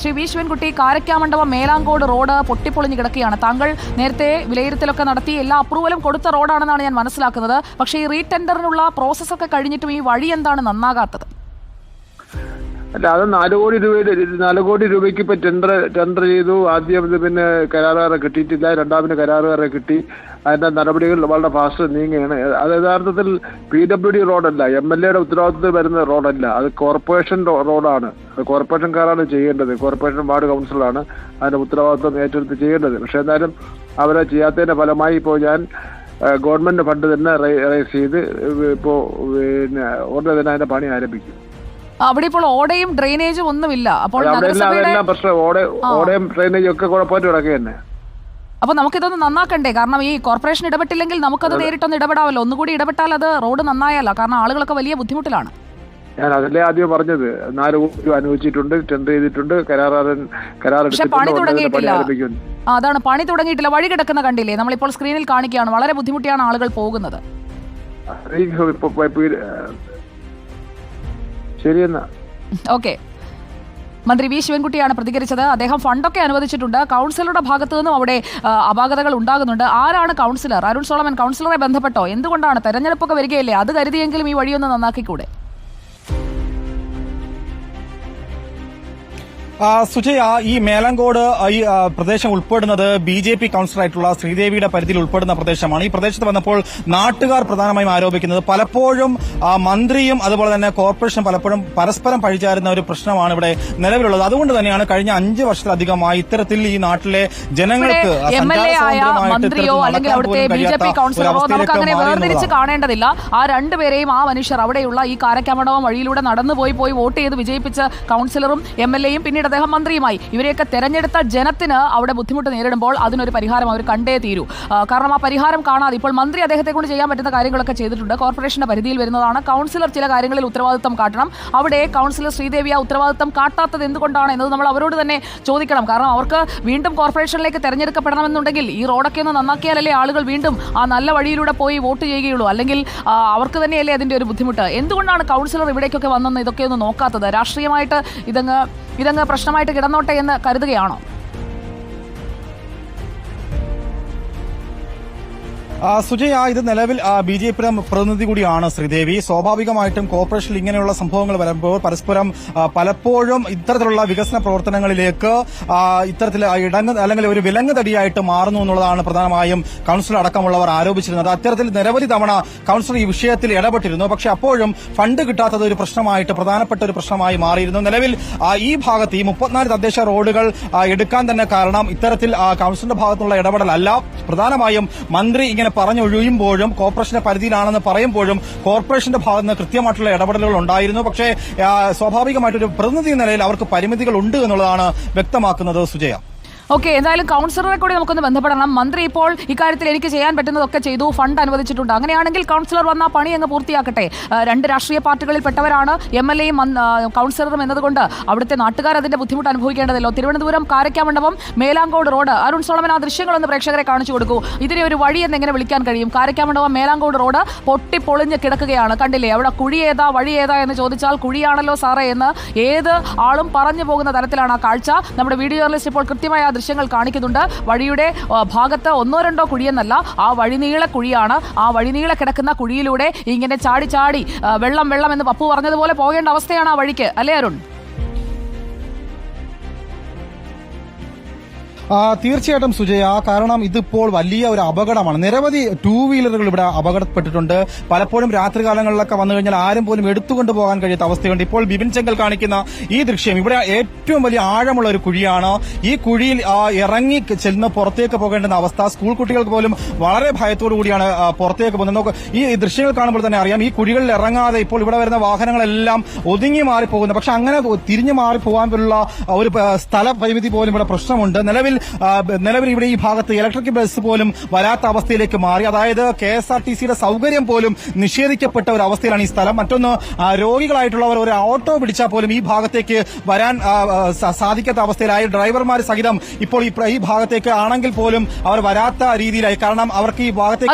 Shri V Karakkamandapam Melangode road പൊട്ടിപ്പൊളിഞ്ഞു കിടക്കുകയാണ്. താങ്കൾ നേരത്തെ വിലയിരുത്തലൊക്കെ നടത്തി എല്ലാ അപ്രൂവലും കൊടുത്ത റോഡാണെന്നാണ് ഞാൻ മനസ്സിലാക്കുന്നത്. പക്ഷേ ഈ റീടെൻഡറിനുള്ള പ്രോസസ്സൊക്കെ കഴിഞ്ഞിട്ടും ഈ വഴി എന്താണ് നന്നാകാത്തത്? അല്ല അത് നാല് കോടി രൂപയുടെ നാല് കോടി രൂപയ്ക്ക് ഇപ്പൊ ടെൻഡർ ടെൻഡർ ചെയ്തു. ആദ്യം ഇത് പിന്നെ കരാറുകാരെ കിട്ടിയിട്ടില്ല. രണ്ടാമത് കരാറുകാരെ കിട്ടി. അതിന്റെ നടപടികൾ വളരെ ഫാസ്റ്റ് നീങ്ങുകയാണ്. അത് യഥാർത്ഥത്തിൽ പി ഡബ്ല്യു ഡി റോഡല്ല. എം എൽ എയുടെ ഉത്തരവാദിത്വത്തിൽ വരുന്ന റോഡല്ല. അത് കോർപ്പറേഷൻ റോഡാണ്. അത് കോർപ്പറേഷൻകാരാണ് ചെയ്യേണ്ടത്. കോർപ്പറേഷൻ വാർഡ് കൗൺസിലാണ് അതിന്റെ ഉത്തരവാദിത്വം ഏറ്റെടുത്ത് ചെയ്യേണ്ടത്. പക്ഷെ എന്നാലും അവരെ ചെയ്യാത്തതിന്റെ ഫലമായി ഇപ്പോൾ ഞാൻ ഗവൺമെന്റ് ഫണ്ട് തന്നെ റൈസ് ചെയ്ത് ഇപ്പോൾ പിന്നെ ഉടനെ തന്നെ അതിന്റെ പണി ആരംഭിക്കും. അവിടെ ഇപ്പോൾ ഓടയും ഡ്രെയിനേജും ഒന്നുമില്ല. അപ്പോൾ അപ്പൊ നമുക്കിതൊന്ന് നന്നാക്കണ്ടേ? കാരണം ഈ കോർപ്പറേഷൻ ഇടപെട്ടില്ലെങ്കിൽ നമുക്കത് നേരിട്ടൊന്ന് ഇടപെടാമല്ലോ. ഒന്നുകൂടി ഇടപെട്ടാൽ അത് റോഡ് നന്നായല്ല കാരണം ആളുകളൊക്കെ വലിയ ബുദ്ധിമുട്ടിലാണ്. ഞാൻ അതല്ലേ ആദ്യം പറഞ്ഞത്. നാല് കോടി അനുവദിച്ചിട്ടുണ്ട് ടെൻഡർ ചെയ്തിട്ടുണ്ട് കരാർ അതാണ്. പണി തുടങ്ങിയിട്ടില്ല. വഴി കിടക്കുന്ന കണ്ടില്ലേ? നമ്മളിപ്പോൾ സ്ക്രീനിൽ കാണിക്കുകയാണ്. വളരെ ബുദ്ധിമുട്ടിയാണ് ആളുകൾ പോകുന്നത്. ശരിയെന്നാ. ഓക്കെ. മന്ത്രി വി ശിവൻകുട്ടിയാണ് പ്രതികരിച്ചത്. അദ്ദേഹം ഫണ്ടൊക്കെ അനുവദിച്ചിട്ടുണ്ട്. കൗൺസിലറുടെ ഭാഗത്തു നിന്നും അവിടെ അപാകതകൾ ഉണ്ടാകുന്നുണ്ട്. ആരാണ് കൗൺസിലർ? അരുൺ സോളമൻ കൗൺസിലറെ ബന്ധപ്പെട്ടോ? എന്തുകൊണ്ടാണ് തെരഞ്ഞെടുപ്പൊക്കെ വരികയല്ലേ? അത് കരുതിയെങ്കിലും ഈ വഴിയൊന്ന് നന്നാക്കിക്കൂടെ? സുജയ ഈ മേലങ്കോട് ഈ പ്രദേശം ഉൾപ്പെടുന്നത് ബി ജെ പി കൌൺസിലറായിട്ടുള്ള ശ്രീദേവിയുടെ പരിധിയിൽ ഉൾപ്പെടുന്ന പ്രദേശമാണ്. ഈ പ്രദേശത്ത് വന്നപ്പോൾ നാട്ടുകാർ പ്രധാനമായും ആരോപിക്കുന്നത് പലപ്പോഴും മന്ത്രിയും അതുപോലെ തന്നെ കോർപ്പറേഷൻ പലപ്പോഴും പരസ്പരം പഴിചാരുന്ന ഒരു പ്രശ്നമാണ് ഇവിടെ നിലവിലുള്ളത്. അതുകൊണ്ട് തന്നെയാണ് കഴിഞ്ഞ അഞ്ച് വർഷത്തിലധികമായി ഇത്തരത്തിൽ ഈ നാട്ടിലെ ജനങ്ങൾക്ക് മന്ത്രിയോ അല്ലെങ്കിൽ അവിടുത്തെ ബി ജെ പി കൗൺസിലറോ നമുക്ക് അങ്ങനെ വേർതിരിച്ച് കാണേണ്ടതില്ല. ആ രണ്ടുപേരെയും ആ മനുഷ്യർ അവിടെയുള്ള ഈ കാരക്കമണവും വഴിയിലൂടെ നടന്നുപോയി പോയി പോയി വോട്ട് ചെയ്ത് വിജയിപ്പിച്ച കൌൺസിലറും എം എൽ എയും പിന്നീട് അദ്ദേഹം മന്ത്രിയുമായി ഇവരെയൊക്കെ തെരഞ്ഞെടുത്ത ജനത്തിന് അവിടെ ബുദ്ധിമുട്ട് നേരിടുമ്പോൾ അതിനൊരു പരിഹാരം അവർ കണ്ടേ തീരൂ. കാരണം ആ പരിഹാരം കാണാതെ ഇപ്പോൾ മന്ത്രി അദ്ദേഹത്തെ കൊണ്ട് ചെയ്യാൻ പറ്റുന്ന കാര്യങ്ങളൊക്കെ ചെയ്തിട്ടുണ്ട്. കോർപ്പറേഷന്റെ പരിധിയിൽ വരുന്നതാണ്. കൗൺസിലർ ചില കാര്യങ്ങളിൽ ഉത്തരവാദിത്തം കാട്ടണം. അവിടെ കൗൺസിലർ ശ്രീദേവി ആ ഉത്തരവാദിത്തം കാട്ടാത്തത് എന്തുകൊണ്ടാണ് എന്നത് നമ്മൾ അവരോട് തന്നെ ചോദിക്കണം. കാരണം അവർക്ക് വീണ്ടും കോർപ്പറേഷനിലേക്ക് തെരഞ്ഞെടുക്കപ്പെടണമെന്നുണ്ടെങ്കിൽ ഈ റോഡൊക്കെ ഒന്ന് നന്നാക്കിയാലല്ലേ ആളുകൾ വീണ്ടും ആ നല്ല വഴിയിലൂടെ പോയി വോട്ട് ചെയ്യുകയുള്ളൂ. അല്ലെങ്കിൽ അവർക്ക് തന്നെയല്ലേ അതിന്റെ ഒരു ബുദ്ധിമുട്ട്. എന്തുകൊണ്ടാണ് കൗൺസിലർ ഇവിടേക്കൊക്കെ വന്നെന്ന് ഇതൊക്കെ ഒന്ന് നോക്കാത്തത്? രാഷ്ട്രീയമായിട്ട് ഇതങ്ങ് ഇതങ്ങ് പ്രശ്നമായിട്ട് കിടന്നോട്ടെ എന്ന് കരുതുകയാണോ? സുജയ ഇത് നിലവിൽ ബി ജെ പി പ്രതിനിധി കൂടിയാണ് ശ്രീദേവി. സ്വാഭാവികമായിട്ടും കോർപ്പറേഷനിൽ ഇങ്ങനെയുള്ള സംഭവങ്ങൾ വരുമ്പോൾ പരസ്പരം പലപ്പോഴും ഇത്തരത്തിലുള്ള വികസന പ്രവർത്തനങ്ങളിലേക്ക് ഇത്തരത്തിൽ ഇടങ്ങ് അല്ലെങ്കിൽ ഒരു വിലങ്ങ് തടിയായിട്ട് മാറുന്നു എന്നുള്ളതാണ് പ്രധാനമായും കൌൺസിൽ അടക്കമുള്ളവർ ആരോപിച്ചിരുന്നത്. അത്തരത്തിൽ നിരവധി തവണ കൌൺസിൽ ഈ വിഷയത്തിൽ ഇടപെട്ടിരുന്നു. പക്ഷെ അപ്പോഴും ഫണ്ട് കിട്ടാത്തത് ഒരു പ്രശ്നമായിട്ട് പ്രധാനപ്പെട്ട ഒരു പ്രശ്നമായി മാറിയിരുന്നു. നിലവിൽ ഈ ഭാഗത്ത് ഈ മുപ്പത്തിനാല് തദ്ദേശ റോഡുകൾ എടുക്കാൻ തന്നെ കാരണം ഇത്തരത്തിൽ കൌൺസിലിന്റെ ഭാഗത്തുള്ള ഇടപെടലല്ല. പ്രധാനമായും മന്ത്രി ഇങ്ങനെ പറഞ്ഞൊഴിയുമ്പോഴും കോർപ്പറേഷന്റെ പരിധിയിലാണെന്ന് പറയുമ്പോഴും കോർപ്പറേഷന്റെ ഭാഗത്ത് നിന്ന് കൃത്യമായിട്ടുള്ള ഇടപെടലുകൾ ഉണ്ടായിരുന്നു. പക്ഷേ സ്വാഭാവികമായിട്ടൊരു പ്രതിനിധി നിലയിൽ അവർക്ക് പരിമിതികൾ ഉണ്ട് എന്നുള്ളതാണ് വ്യക്തമാക്കുന്നത് സുജയ. ഓക്കെ എന്തായാലും കൗൺസിലറെ കൂടി നമുക്കൊന്ന് ബന്ധപ്പെടണം. മന്ത്രി ഇപ്പോൾ ഇക്കാര്യത്തിൽ എനിക്ക് ചെയ്യാൻ പറ്റുന്നതൊക്കെ ചെയ്തു ഫണ്ട് അനുവദിച്ചിട്ടുണ്ട്. അങ്ങനെയാണെങ്കിൽ കൗൺസിലർ വന്ന പണി അങ്ങ് പൂർത്തിയാക്കട്ടെ. രണ്ട് രാഷ്ട്രീയ പാർട്ടികളിൽ പെട്ടവരാണ് എം എൽ എയും കൗൺസിലറും എന്നതുകൊണ്ട് അവിടുത്തെ നാട്ടുകാർ അതിന്റെ ബുദ്ധിമുട്ട് അനുഭവിക്കേണ്ടതല്ലോ. തിരുവനന്തപുരം കാരക്കാമണ്ഡപം മേലാങ്കോട് റോഡ്. അരുൺ സോളമൻ ആ ദൃശ്യങ്ങളൊന്ന് പ്രേക്ഷകരെ കാണിച്ചു കൊടുക്കൂ. ഇതിനെ ഒരു വഴി എന്ന് എങ്ങനെ വിളിക്കാൻ കഴിയും? കാരക്കാമണ്ഡപം മേലാങ്കോട് റോഡ് പൊട്ടിപ്പൊളിഞ്ഞ് കിടക്കുകയാണ്. കണ്ടില്ലേ അവിടെ കുഴി ഏതാ വഴി ഏതാ എന്ന് ചോദിച്ചാൽ കുഴിയാണല്ലോ സാറേ എന്ന് ഏത് ആളും പറഞ്ഞു പോകുന്ന തരത്തിലാണ് ആ കാഴ്ച. നമ്മുടെ വീഡിയോ ജേർണലിസ്റ്റ് ഇപ്പോൾ കൃത്യമായ ദൃശ്യങ്ങൾ കാണിക്കുന്നുണ്ട്. വഴിയുടെ ഭാഗത്ത് ഒന്നോ രണ്ടോ കുഴിയെന്നല്ല ആ വഴിനീള കുഴിയാണ്. ആ വഴിനീള കിടക്കുന്ന കുഴിയിലൂടെ ഇങ്ങനെ ചാടി ചാടി വെള്ളം വെള്ളം എന്ന് പപ്പു പറഞ്ഞതുപോലെ പോകേണ്ട അവസ്ഥയാണ് ആ വഴിക്ക്. അല്ലേ അരുൺ? തീർച്ചയായിട്ടും സുജയ കാരണം ഇതിപ്പോൾ വലിയ ഒരു അപകടമാണ്. നിരവധി ടൂ വീലറുകൾ ഇവിടെ അപകടപ്പെട്ടിട്ടുണ്ട്. പലപ്പോഴും രാത്രികാലങ്ങളിലൊക്കെ വന്നു കഴിഞ്ഞാൽ ആരും പോലും എടുത്തുകൊണ്ട് പോകാൻ കഴിയാത്ത അവസ്ഥയുണ്ട്. ഇപ്പോൾ ബിപിൻ ചെങ്കൽ കാണിക്കുന്ന ഈ ദൃശ്യം ഇവിടെ ഏറ്റവും വലിയ ആഴമുള്ള ഒരു കുഴിയാണ്. ഈ കുഴിയിൽ ഇറങ്ങി ചെന്ന് പുറത്തേക്ക് പോകേണ്ടുന്ന അവസ്ഥ സ്കൂൾ കുട്ടികൾക്ക് പോലും വളരെ ഭയത്തോടു കൂടിയാണ് പുറത്തേക്ക് പോകുന്നത്. നോക്ക് ഈ ദൃശ്യങ്ങൾ കാണുമ്പോൾ തന്നെ അറിയാം ഈ കുഴികളിൽ ഇറങ്ങാതെ ഇപ്പോൾ ഇവിടെ വരുന്ന വാഹനങ്ങളെല്ലാം ഒതുങ്ങി മാറി പോകുന്നു പക്ഷെ അങ്ങനെ തിരിഞ്ഞു മാറി പോകാൻ പോലുള്ള ഒരു സ്ഥല പരിമിതി പോലും ഇവിടെ പ്രശ്നമുണ്ട്. നിലവിൽ നിലവിൽ ഇവിടെ ഈ ഭാഗത്ത് ഇലക്ട്രിക് ബസ് പോലും വരാത്ത അവസ്ഥയിലേക്ക് മാറി. അതായത് കെ എസ് ആർ ടി സിയുടെ സൗകര്യം പോലും നിഷേധിക്കപ്പെട്ട ഒരു അവസ്ഥയിലാണ് ഈ സ്ഥലം. മറ്റൊന്ന് രോഗികളായിട്ടുള്ളവർ ഒരു ഓട്ടോ പിടിച്ചാൽ പോലും ഈ ഭാഗത്തേക്ക് വരാൻ സാധിക്കാത്ത അവസ്ഥയിലായി. ഡ്രൈവർമാർ സഹിതം ഇപ്പോൾ ഈ ഭാഗത്തേക്ക് ആണെങ്കിൽ പോലും അവർ വരാത്ത രീതിയിലായി. കാരണം അവർക്ക് ഈ ഭാഗത്തേക്ക്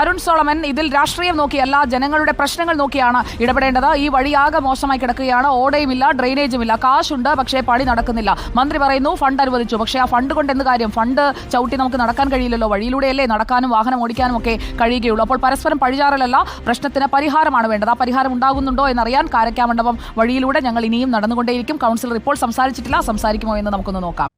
അരുൺ സോളമൻ ഇതിൽ രാഷ്ട്രീയം നോക്കിയല്ല ജനങ്ങളുടെ പ്രശ്നങ്ങൾ നോക്കിയാണ് ഇടപെടേണ്ടത്. ഈ വഴിയാകെ മോശമായി കിടക്കുകയാണ്. ഓടയുമില്ല ഡ്രെയിനേജും ഇല്ല കാശുണ്ട് പക്ഷേ പണി നടക്കുന്നില്ല. മന്ത്രി പറയുന്നു ഫണ്ട് അനുവദിച്ചു. പക്ഷേ ആ ഫണ്ട് കൊണ്ട് എന്ത് കാര്യം? ഫണ്ട് ചവിട്ടി നമുക്ക് നടക്കാൻ കഴിയില്ലല്ലോ. വഴിയിലൂടെയല്ലേ നടക്കാനും വാഹനം ഓടിക്കാനും ഒക്കെ കഴിയുകയുള്ളൂ. അപ്പോൾ പരസ്പരം പഴിചാറലല്ല പ്രശ്നത്തിന് പരിഹാരമാണ് വേണ്ടത്. ആ പരിഹാരം ഉണ്ടാകുന്നുണ്ടോ എന്നറിയാൻ കാരക്കാമണ്ഡപം വഴിയിലൂടെ ഞങ്ങൾ ഇനിയും നടന്നുകൊണ്ടേയിരിക്കും. കൗൺസിലർ ഇപ്പോൾ സംസാരിച്ചിട്ടില്ല. സംസാരിക്കുമോ എന്ന് നമുക്കൊന്ന് നോക്കാം.